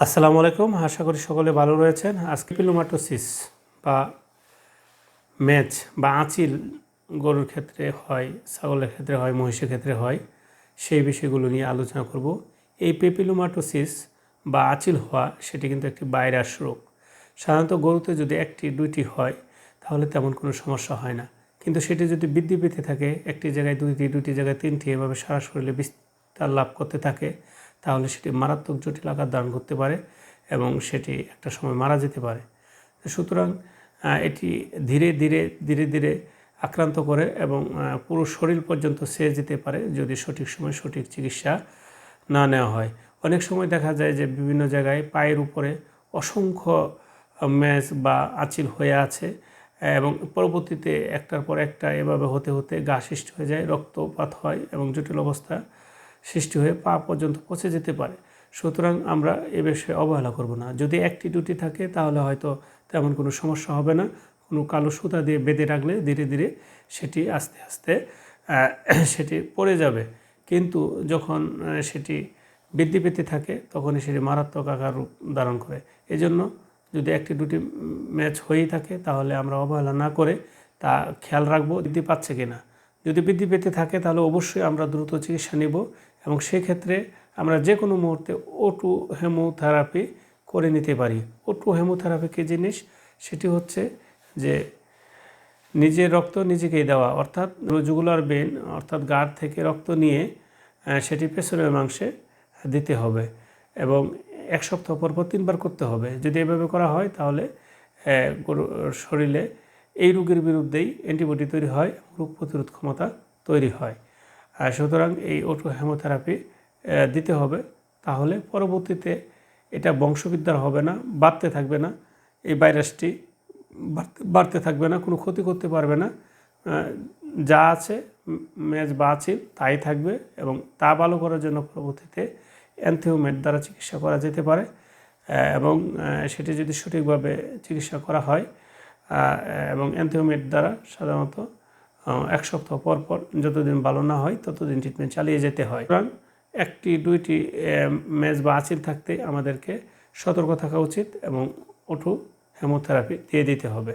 আসসালামু আলাইকুম। আশা করি সকলে ভালো রয়েছেন। আজকে পিলোমাটোসিস বা ম্যাচ বা আঁচিল গরুর ক্ষেত্রে হয়, ছাগলের ক্ষেত্রে হয়, মহিষের ক্ষেত্রে হয়, সেই বিষয়গুলো নিয়ে আলোচনা করব। এই পেপিলোমাটোসিস বা আঁচিল হওয়া, সেটি কিন্তু একটি ভাইরাস রোগ। সাধারণত গরুতে যদি একটি, দুইটি হয়, তাহলে তেমন কোনো সমস্যা হয় না। কিন্তু সেটি যদি বৃদ্ধি পেতে থাকে, একটি জায়গায় দুইটি দুইটি জায়গায় তিনটি, এভাবে সারা শরীরে বিস্তার লাভ করতে থাকে তাহলে সেটি মারাত্মক জটিল আকার ধারণ করতে পারে এবং সেটি একটা সময় মারা যেতে পারে। সুতরাং এটি ধীরে ধীরে ধীরে ধীরে আক্রান্ত করে এবং পুরো শরীর পর্যন্ত সেরে যেতে পারে যদি সঠিক সময় সঠিক চিকিৎসা না নেওয়া হয়। অনেক সময় দেখা যায় যে বিভিন্ন জায়গায় পায়ের উপরে অসংখ্য ম্যাচ বা আঁচিল হয়ে আছে এবং পরবর্তীতে একটার পর একটা এভাবে হতে হতে গা সৃষ্টি হয়ে যায়, রক্তপাত হয় এবং জটিল অবস্থা সৃষ্টি হয়ে পা পর্যন্ত পচে যেতে পারে। সুতরাং আমরা এ বিষয়ে অবহেলা করব না। যদি একটি দুটি থাকে, তাহলে হয়তো তেমন কোনো সমস্যা হবে না। কোনো কালো সুতা দিয়ে বেঁধে রাখলে ধীরে ধীরে সেটি আস্তে আস্তে সেটি পড়ে যাবে। কিন্তু যখন সেটি বৃদ্ধি পেতে থাকে, তখনই সেটি মারাত্মক আকার রূপ ধারণ করে। এজন্য যদি একটি দুটি ম্যাচ হয়েই থাকে, তাহলে আমরা অবহেলা না করে তা খেয়াল রাখব বৃদ্ধি পাচ্ছে কিনা। যদি বৃদ্ধি পেতে থাকে, তাহলে অবশ্যই আমরা দ্রুত চিকিৎসা নেব। এবং সেক্ষেত্রে আমরা যে কোনো মুহূর্তে ওটু হেমোথেরাপি করে নিতে পারি। ওটু হেমোথেরাপি কী জিনিস? সেটি হচ্ছে যে নিজের রক্ত নিজেকেই দেওয়া, অর্থাৎ জুগুলার বেন, অর্থাৎ গাঢ় থেকে রক্ত নিয়ে সেটি পেছনের মাংসে দিতে হবে এবং এক সপ্তাহ পর পর তিনবার করতে হবে। যদি এভাবে করা হয়, তাহলে শরীরে এই রোগের বিরুদ্ধেই অ্যান্টিবডি তৈরি হয়, রোগ প্রতিরোধ ক্ষমতা তৈরি হয়। সুতরাং এই ওটো হেমোথেরাপি দিতে হবে। তাহলে পরবর্তীতে এটা বংশবিদ্যার হবে না, বাড়তে থাকবে না। এই ভাইরাসটি বাড়তে থাকবে না, কোনো ক্ষতি করতে পারবে না। যা আছে মেজ বা আছিল তাই থাকবে এবং তা ভালো করার জন্য পরবর্তীতে অ্যান্থিওমেট দ্বারা চিকিৎসা করা যেতে পারে। এবং সেটি যদি সঠিকভাবে চিকিৎসা করা হয় এবং অ্যান্থিওমেট দ্বারা সাধারণত এক সপ্তাহ পর পর যতদিন ভালো না হয়, ততদিন ট্রিটমেন্ট চালিয়ে যেতে হয়। সুতরাং একটি, দুইটি ম্যাচ বা আচিল থাকতে আমাদেরকে সতর্ক থাকা উচিত এবং ওঠু হেমোথেরাপি দিয়ে দিতে হবে।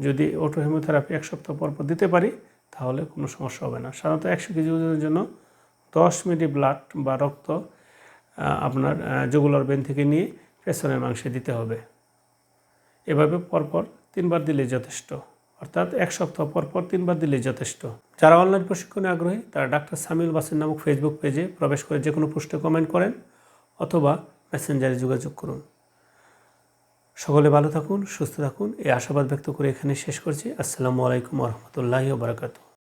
যদি ওটো হেমোথেরাপি এক সপ্তাহ পর পর দিতে পারি, তাহলে কোনো সমস্যা হবে না। সাধারণত একশো কেজি ওজনের জন্য দশ মিলি ব্লাড বা রক্ত আপনার জগুলার বেন থেকে নিয়ে পেছনের মাংসে দিতে হবে। এভাবে পরপর তিনবার দিলে যথেষ্ট। অর্থাৎ এক সপ্তাহ পর পর তিনবার দিলে যথেষ্ট। যারা অনলাইন প্রশিক্ষণে আগ্রহী, তারা ডাক্তার সামিউল বাসির নামক ফেসবুক পেজে প্রবেশ করে যে কোনো পোস্টে কমেন্ট করেন অথবা মেসেঞ্জারে যোগাযোগ করুন। সকলে ভালো থাকুন, সুস্থ থাকুন, এই আশাবাদ ব্যক্ত করে এখানে শেষ করছি। আসসালামু আলাইকুম রহমতুল্লাহি বারাকাতু